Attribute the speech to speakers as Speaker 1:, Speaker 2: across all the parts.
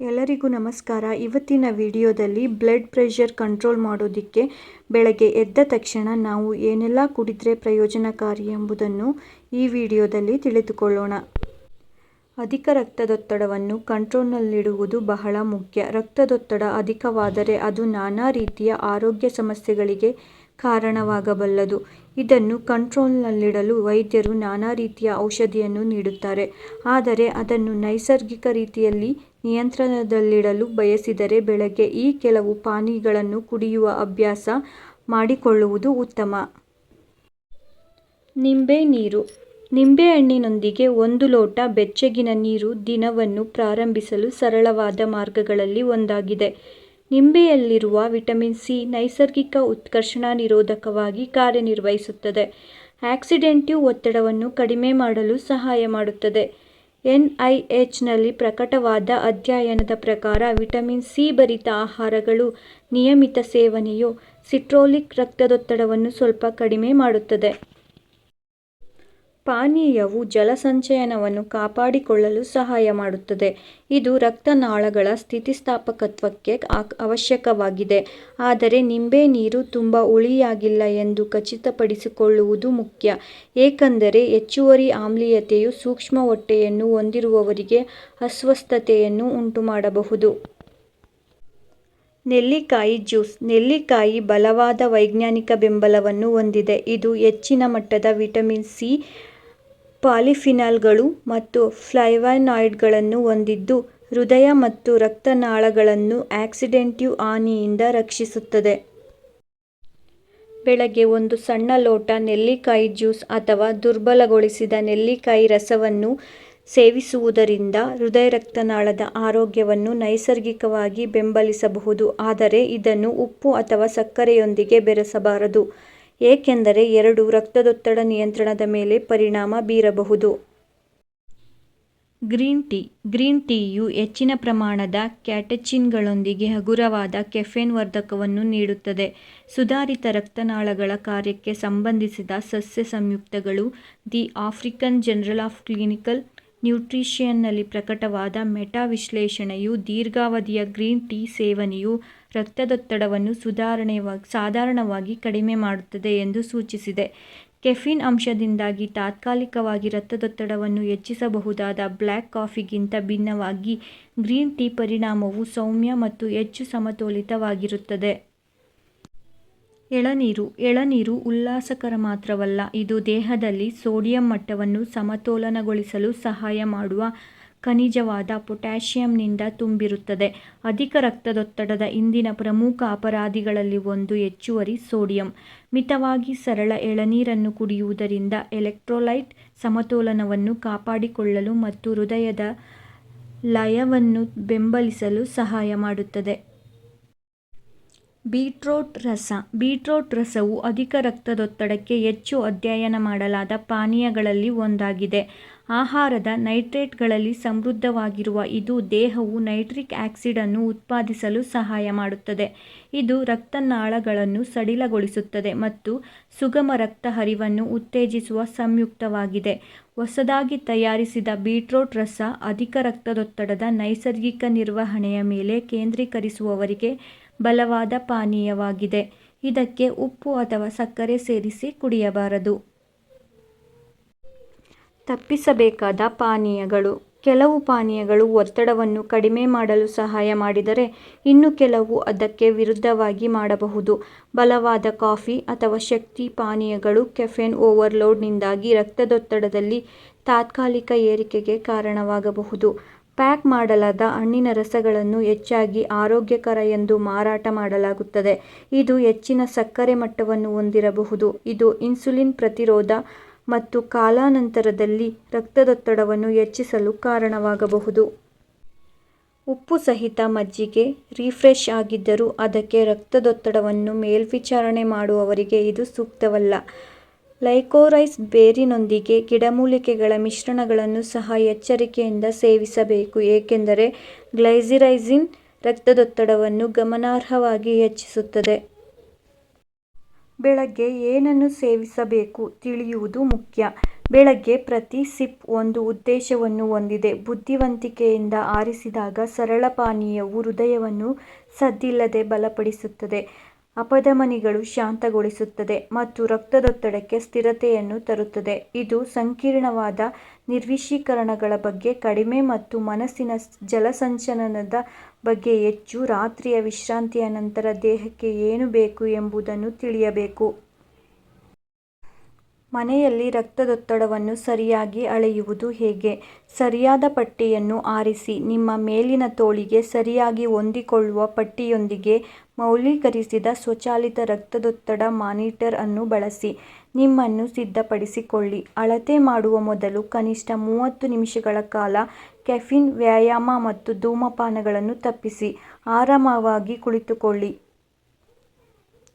Speaker 1: ಎಲ್ಲರಿಗೂ ನಮಸ್ಕಾರ. ಇವತ್ತಿನ ವಿಡಿಯೋದಲ್ಲಿ ಬ್ಲಡ್ ಪ್ರೆಷರ್ ಕಂಟ್ರೋಲ್ ಮಾಡೋದಕ್ಕೆ ಬೆಳಗ್ಗೆ ಎದ್ದ ತಕ್ಷಣ ನಾವು ಏನೆಲ್ಲ ಕುಡಿದ್ರೆ ಪ್ರಯೋಜನಕಾರಿ ಎಂಬುದನ್ನು ಈ ವಿಡಿಯೋದಲ್ಲಿ ತಿಳಿದುಕೊಳ್ಳೋಣ. ಅಧಿಕ ರಕ್ತದೊತ್ತಡವನ್ನು ಕಂಟ್ರೋಲ್ನಲ್ಲಿಡುವುದು ಬಹಳ ಮುಖ್ಯ. ರಕ್ತದೊತ್ತಡ ಅಧಿಕವಾದರೆ ಅದು ನಾನಾ ರೀತಿಯ ಆರೋಗ್ಯ ಸಮಸ್ಯೆಗಳಿಗೆ ಕಾರಣವಾಗಬಲ್ಲದು. ಇದನ್ನು ಕಂಟ್ರೋಲ್ನಲ್ಲಿಡಲು ವೈದ್ಯರು ನಾನಾ ರೀತಿಯ ಔಷಧಿಯನ್ನು ನೀಡುತ್ತಾರೆ. ಆದರೆ ಅದನ್ನು ನೈಸರ್ಗಿಕ ರೀತಿಯಲ್ಲಿ ನಿಯಂತ್ರಣದಲ್ಲಿಡಲು ಬಯಸಿದರೆ ಬೆಳಗ್ಗೆ ಈ ಕೆಲವು ಪಾನೀಯಗಳನ್ನು ಕುಡಿಯುವ ಅಭ್ಯಾಸ ಮಾಡಿಕೊಳ್ಳುವುದು ಉತ್ತಮ. ನಿಂಬೆ ನೀರು. ನಿಂಬೆಹಣ್ಣಿನೊಂದಿಗೆ ಒಂದು ಲೋಟ ಬೆಚ್ಚಗಿನ ನೀರು ದಿನವನ್ನು ಪ್ರಾರಂಭಿಸಲು ಸರಳವಾದ ಮಾರ್ಗಗಳಲ್ಲಿ ಒಂದಾಗಿದೆ. ನಿಂಬೆಯಲ್ಲಿರುವ ವಿಟಮಿನ್ ಸಿ ನೈಸರ್ಗಿಕ ಉತ್ಕರ್ಷಣ ನಿರೋಧಕವಾಗಿ ಕಾರ್ಯನಿರ್ವಹಿಸುತ್ತದೆ. ಆಕ್ಸಿಡೆಂಟಿವ್ ಒತ್ತಡವನ್ನು ಕಡಿಮೆ ಮಾಡಲು ಸಹಾಯ ಮಾಡುತ್ತದೆ. ಎನ್ಐಎಚ್ನಲ್ಲಿ ಪ್ರಕಟವಾದ ಅಧ್ಯಯನದ ಪ್ರಕಾರ ವಿಟಮಿನ್ ಸಿ ಭರಿತ ಆಹಾರಗಳು ನಿಯಮಿತ ಸೇವನೆಯು ಸಿಟ್ರೋಲಿಕ್ ರಕ್ತದೊತ್ತಡವನ್ನು ಸ್ವಲ್ಪ ಕಡಿಮೆ ಮಾಡುತ್ತದೆ. ಪಾನೀಯವು ಜಲಸಂಚಯನವನ್ನು ಕಾಪಾಡಿಕೊಳ್ಳಲು ಸಹಾಯ ಮಾಡುತ್ತದೆ. ಇದು ರಕ್ತನಾಳಗಳ ಸ್ಥಿತಿಸ್ಥಾಪಕತ್ವಕ್ಕೆ ಅವಶ್ಯಕವಾಗಿದೆ. ಆದರೆ ನಿಂಬೆ ನೀರು ತುಂಬ ಹುಳಿಯಾಗಿಲ್ಲ ಎಂದು ಖಚಿತಪಡಿಸಿಕೊಳ್ಳುವುದು ಮುಖ್ಯ. ಏಕೆಂದರೆ ಹೆಚ್ಚುವರಿ ಆಮ್ಲೀಯತೆಯು ಸೂಕ್ಷ್ಮ ಹೊಟ್ಟೆಯನ್ನು ಹೊಂದಿರುವವರಿಗೆ ಅಸ್ವಸ್ಥತೆಯನ್ನು ಉಂಟುಮಾಡಬಹುದು. ನೆಲ್ಲಿಕಾಯಿ ಜ್ಯೂಸ್. ನೆಲ್ಲಿಕಾಯಿ ಬಲವಾದ ವೈಜ್ಞಾನಿಕ ಬೆಂಬಲವನ್ನು ಹೊಂದಿದೆ. ಇದು ಹೆಚ್ಚಿನ ಮಟ್ಟದ ವಿಟಮಿನ್ ಸಿ ಪಾಲಿಫಿನಾಲ್ಗಳು ಮತ್ತು ಫ್ಲೈವನಾಯ್ಡ್ಗಳನ್ನು ಹೊಂದಿದ್ದು ಹೃದಯ ಮತ್ತು ರಕ್ತನಾಳಗಳನ್ನು ಆಕ್ಸಿಡೆಂಟಿವ್ ಹಾನಿಯಿಂದ ರಕ್ಷಿಸುತ್ತದೆ. ಬೆಳಗ್ಗೆ ಒಂದು ಸಣ್ಣ ಲೋಟ ನೆಲ್ಲಿಕಾಯಿ ಜ್ಯೂಸ್ ಅಥವಾ ದುರ್ಬಲಗೊಳಿಸಿದ ನೆಲ್ಲಿಕಾಯಿ ರಸವನ್ನು ಸೇವಿಸುವುದರಿಂದ ಹೃದಯ-ರಕ್ತನಾಳದ ಆರೋಗ್ಯವನ್ನು ನೈಸರ್ಗಿಕವಾಗಿ ಬೆಂಬಲಿಸಬಹುದು, ಆದರೆ ಇದನ್ನು ಉಪ್ಪು ಅಥವಾ ಸಕ್ಕರೆಯೊಂದಿಗೆ ಬೆರೆಸಬಾರದು. ಏಕೆಂದರೆ ಎರಡು ರಕ್ತದೊತ್ತಡ ನಿಯಂತ್ರಣದ ಮೇಲೆ ಪರಿಣಾಮ ಬೀರಬಹುದು. ಗ್ರೀನ್ ಟೀ, ಗ್ರೀನ್ ಟೀಯು ಹೆಚ್ಚಿನ ಪ್ರಮಾಣದ ಕ್ಯಾಟೆಚಿನ್ಗಳೊಂದಿಗೆ ಹಗುರವಾದ ಕೆಫೆನ್ ವರ್ಧಕವನ್ನು ನೀಡುತ್ತದೆ. ಸುಧಾರಿತ ರಕ್ತನಾಳಗಳ ಕಾರ್ಯಕ್ಕೆ ಸಂಬಂಧಿಸಿದ ಸಸ್ಯ ಸಂಯುಕ್ತಗಳು, the African journal of clinical ನ್ಯೂಟ್ರಿಷನ್ನಲ್ಲಿ ಪ್ರಕಟವಾದ ಮೆಟಾ ವಿಶ್ಲೇಷಣೆಯು ದೀರ್ಘಾವಧಿಯ ಗ್ರೀನ್ ಟೀ ಸೇವನೆಯು ರಕ್ತದೊತ್ತಡವನ್ನು ಸಾಧಾರಣವಾಗಿ ಕಡಿಮೆ ಮಾಡುತ್ತದೆ ಎಂದು ಸೂಚಿಸಿದೆ. ಕೆಫೀನ್ ಅಂಶದಿಂದಾಗಿ ತಾತ್ಕಾಲಿಕವಾಗಿ ರಕ್ತದೊತ್ತಡವನ್ನು ಹೆಚ್ಚಿಸಬಹುದಾದ ಬ್ಲ್ಯಾಕ್ ಕಾಫಿಗಿಂತ ಭಿನ್ನವಾಗಿ ಗ್ರೀನ್ ಟೀ ಪರಿಣಾಮವು ಸೌಮ್ಯ ಮತ್ತು ಹೆಚ್ಚು ಸಮತೋಲಿತವಾಗಿರುತ್ತದೆ. ಎಳನೀರು ಎಳನೀರು ಉಲ್ಲಾಸಕರ ಮಾತ್ರವಲ್ಲ, ಇದು ದೇಹದಲ್ಲಿ ಸೋಡಿಯಂ ಮಟ್ಟವನ್ನು ಸಮತೋಲನಗೊಳಿಸಲು ಸಹಾಯ ಮಾಡುವ ಖನಿಜವಾದ ಪೊಟ್ಯಾಷಿಯಂನಿಂದ ತುಂಬಿರುತ್ತದೆ. ಅಧಿಕ ರಕ್ತದೊತ್ತಡದ ಇಂದಿನ ಪ್ರಮುಖ ಅಪರಾಧಿಗಳಲ್ಲಿ ಒಂದು ಹೆಚ್ಚುವರಿ ಸೋಡಿಯಂ. ಮಿತವಾಗಿ ಸರಳ ಎಳನೀರನ್ನು ಕುಡಿಯುವುದರಿಂದ ಎಲೆಕ್ಟ್ರೋಲೈಟ್ ಸಮತೋಲನವನ್ನು ಕಾಪಾಡಿಕೊಳ್ಳಲು ಮತ್ತು ಹೃದಯದ ಲಯವನ್ನು ಬೆಂಬಲಿಸಲು ಸಹಾಯ ಮಾಡುತ್ತದೆ. ಬೀಟ್ರೂಟ್ ರಸ. ಬೀಟ್ರೂಟ್ ರಸವು ಅಧಿಕ ರಕ್ತದೊತ್ತಡಕ್ಕೆ ಹೆಚ್ಚು ಅಧ್ಯಯನ ಮಾಡಲಾದ ಪಾನೀಯಗಳಲ್ಲಿ ಒಂದಾಗಿದೆ. ಆಹಾರದ ನೈಟ್ರೇಟ್ಗಳಲ್ಲಿ ಸಮೃದ್ಧವಾಗಿರುವ ಇದು ದೇಹವು ನೈಟ್ರಿಕ್ ಆಕ್ಸಿಡ್ ಅನ್ನು ಉತ್ಪಾದಿಸಲು ಸಹಾಯ ಮಾಡುತ್ತದೆ. ಇದು ರಕ್ತನಾಳಗಳನ್ನು ಸಡಿಲಗೊಳಿಸುತ್ತದೆ ಮತ್ತು ಸುಗಮ ರಕ್ತ ಹರಿವನ್ನು ಉತ್ತೇಜಿಸುವ ಸಂಯುಕ್ತವಾಗಿದೆ. ಹೊಸದಾಗಿ ತಯಾರಿಸಿದ ಬೀಟ್ರೂಟ್ ರಸ ಅಧಿಕ ರಕ್ತದೊತ್ತಡದ ನೈಸರ್ಗಿಕ ನಿರ್ವಹಣೆಯ ಮೇಲೆ ಕೇಂದ್ರೀಕರಿಸುವವರಿಗೆ ಬಲವಾದ ಪಾನೀಯವಾಗಿದೆ. ಇದಕ್ಕೆ ಉಪ್ಪು ಅಥವಾ ಸಕ್ಕರೆ ಸೇರಿಸಿ ಕುಡಿಯಬಾರದು. ತಪ್ಪಿಸಬೇಕಾದ ಪಾನೀಯಗಳು. ಕೆಲವು ಪಾನೀಯಗಳು ಒತ್ತಡವನ್ನು ಕಡಿಮೆ ಮಾಡಲು ಸಹಾಯ ಮಾಡಿದರೆ ಇನ್ನು ಕೆಲವು ಅದಕ್ಕೆ ವಿರುದ್ಧವಾಗಿ ಮಾಡಬಹುದು. ಬಲವಾದ ಕಾಫಿ ಅಥವಾ ಶಕ್ತಿ ಪಾನೀಯಗಳು ಕೆಫೆನ್ ಓವರ್ಲೋಡ್ನಿಂದಾಗಿ ರಕ್ತದೊತ್ತಡದಲ್ಲಿ ತಾತ್ಕಾಲಿಕ ಏರಿಕೆಗೆ ಕಾರಣವಾಗಬಹುದು. ಪ್ಯಾಕ್ ಮಾಡಲಾದ ಹಣ್ಣಿನ ರಸಗಳನ್ನು ಹೆಚ್ಚಾಗಿ ಆರೋಗ್ಯಕರ ಎಂದು ಮಾರಾಟ ಮಾಡಲಾಗುತ್ತದೆ. ಇದು ಹೆಚ್ಚಿನ ಸಕ್ಕರೆ ಮಟ್ಟವನ್ನು ಹೊಂದಿರಬಹುದು. ಇದು ಇನ್ಸುಲಿನ್ ಪ್ರತಿರೋಧ ಮತ್ತು ಕಾಲಾನಂತರದಲ್ಲಿ ರಕ್ತದೊತ್ತಡವನ್ನು ಹೆಚ್ಚಿಸಲು ಕಾರಣವಾಗಬಹುದು. ಉಪ್ಪು ಸಹಿತ ಮಜ್ಜಿಗೆ ರಿಫ್ರೆಶ್ ಆಗಿದ್ದರೂ ಅದಕ್ಕೆ ರಕ್ತದೊತ್ತಡವನ್ನು ಮೇಲ್ವಿಚಾರಣೆ ಮಾಡುವವರಿಗೆ ಇದು ಸೂಕ್ತವಲ್ಲ. ಲೈಕೋರೈಸ್ ಬೇರಿನೊಂದಿಗೆ ಗಿಡಮೂಲಿಕೆಗಳ ಮಿಶ್ರಣಗಳನ್ನು ಸಹ ಎಚ್ಚರಿಕೆಯಿಂದ ಸೇವಿಸಬೇಕು, ಏಕೆಂದರೆ ಗ್ಲೈಸಿರೈಸಿನ್ ರಕ್ತದೊತ್ತಡವನ್ನು ಗಮನಾರ್ಹವಾಗಿ ಹೆಚ್ಚಿಸುತ್ತದೆ. ಬೆಳಗ್ಗೆ ಏನನ್ನು ಸೇವಿಸಬೇಕು ತಿಳಿಯುವುದು ಮುಖ್ಯ. ಬೆಳಗ್ಗೆ ಪ್ರತಿ ಸಿಪ್ ಒಂದು ಉದ್ದೇಶವನ್ನು ಹೊಂದಿದೆ. ಬುದ್ಧಿವಂತಿಕೆಯಿಂದ ಆರಿಸಿದಾಗ ಸರಳ ಪಾನೀಯವು ಹೃದಯವನ್ನು ಸದ್ದಿಲ್ಲದೆ ಬಲಪಡಿಸುತ್ತದೆ. ಅಪಧಮನಿಗಳು ಶಾಂತಗೊಳಿಸುತ್ತದೆ ಮತ್ತು ರಕ್ತದೊತ್ತಡಕ್ಕೆ ಸ್ಥಿರತೆಯನ್ನು ತರುತ್ತದೆ. ಇದು ಸಂಕೀರ್ಣವಾದ ನಿರ್ವಿಷೀಕರಣಗಳ ಬಗ್ಗೆ ಕಡಿಮೆ ಮತ್ತು ಮನಸ್ಸಿನ ಜಲಸಂಚಲನದ ಬಗ್ಗೆ ಹೆಚ್ಚು, ರಾತ್ರಿಯ ವಿಶ್ರಾಂತಿಯ ನಂತರ ದೇಹಕ್ಕೆ ಏನು ಬೇಕು ಎಂಬುದನ್ನು ತಿಳಿಯಬೇಕು. ಮನೆಯಲ್ಲಿ ರಕ್ತದೊತ್ತಡವನ್ನು ಸರಿಯಾಗಿ ಅಳೆಯುವುದು ಹೇಗೆ? ಸರಿಯಾದ ಪಟ್ಟಿಯನ್ನು ಆರಿಸಿ. ನಿಮ್ಮ ಮೇಲಿನ ತೋಳಿಗೆ ಸರಿಯಾಗಿ ಹೊಂದಿಕೊಳ್ಳುವ ಪಟ್ಟಿಯೊಂದಿಗೆ ಮೌಲ್ಯೀಕರಿಸಿದ ಸ್ವಚಾಲಿತ ರಕ್ತದೊತ್ತಡ ಮಾನಿಟರ್ ಅನ್ನು ಬಳಸಿ ನಿಮ್ಮನ್ನು ಸಿದ್ಧಪಡಿಸಿಕೊಳ್ಳಿ. ಅಳತೆ ಮಾಡುವ ಮೊದಲು ಕನಿಷ್ಠ ಮೂವತ್ತು ನಿಮಿಷಗಳ ಕಾಲ ಕೆಫಿನ್ ವ್ಯಾಯಾಮ ಮತ್ತು ಧೂಮಪಾನಗಳನ್ನು ತಪ್ಪಿಸಿ ಆರಾಮವಾಗಿ ಕುಳಿತುಕೊಳ್ಳಿ.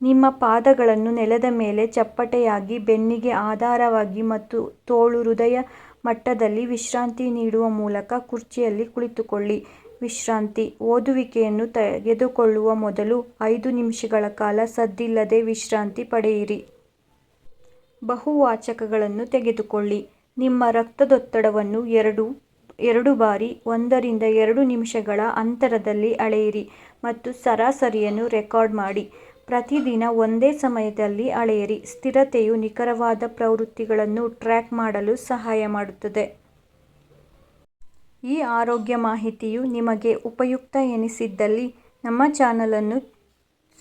Speaker 1: ನಿಮ್ಮ ಪಾದಗಳನ್ನು ನೆಲದ ಮೇಲೆ ಚಪ್ಪಟೆಯಾಗಿ ಬೆನ್ನಿಗೆ ಆಧಾರವಾಗಿ ಮತ್ತು ತೋಳು ಹೃದಯ ಮಟ್ಟದಲ್ಲಿ ವಿಶ್ರಾಂತಿ ನೀಡುವ ಮೂಲಕ ಕುರ್ಚಿಯಲ್ಲಿ ಕುಳಿತುಕೊಳ್ಳಿ. ವಿಶ್ರಾಂತಿ. ಓದುವಿಕೆಯನ್ನು ತೆಗೆದುಕೊಳ್ಳುವ ಮೊದಲು ಐದು ನಿಮಿಷಗಳ ಕಾಲ ಸದ್ದಿಲ್ಲದೆ ವಿಶ್ರಾಂತಿ ಪಡೆಯಿರಿ. ಬಹುವಾಚಕಗಳನ್ನು ತೆಗೆದುಕೊಳ್ಳಿ. ನಿಮ್ಮ ರಕ್ತದೊತ್ತಡವನ್ನು ಎರಡು ಎರಡು ಬಾರಿ ಒಂದರಿಂದ ಎರಡು ನಿಮಿಷಗಳ ಅಂತರದಲ್ಲಿ ಅಳೆಯಿರಿ ಮತ್ತು ಸರಾಸರಿಯನ್ನು ರೆಕಾರ್ಡ್ ಮಾಡಿ. ಪ್ರತಿದಿನ ಒಂದೇ ಸಮಯದಲ್ಲಿ ಅಳೆಯಿರಿ. ಸ್ಥಿರತೆಯು ನಿಖರವಾದ ಪ್ರವೃತ್ತಿಗಳನ್ನು ಟ್ರ್ಯಾಕ್ ಮಾಡಲು ಸಹಾಯ ಮಾಡುತ್ತದೆ. ಈ ಆರೋಗ್ಯ ಮಾಹಿತಿಯು ನಿಮಗೆ ಉಪಯುಕ್ತ ಎನಿಸಿದ್ದಲ್ಲಿ ನಮ್ಮ ಚಾನಲನ್ನು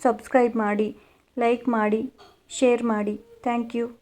Speaker 1: ಸಬ್ಸ್ಕ್ರೈಬ್ ಮಾಡಿ, ಲೈಕ್ ಮಾಡಿ, ಶೇರ್ ಮಾಡಿ. Thank you.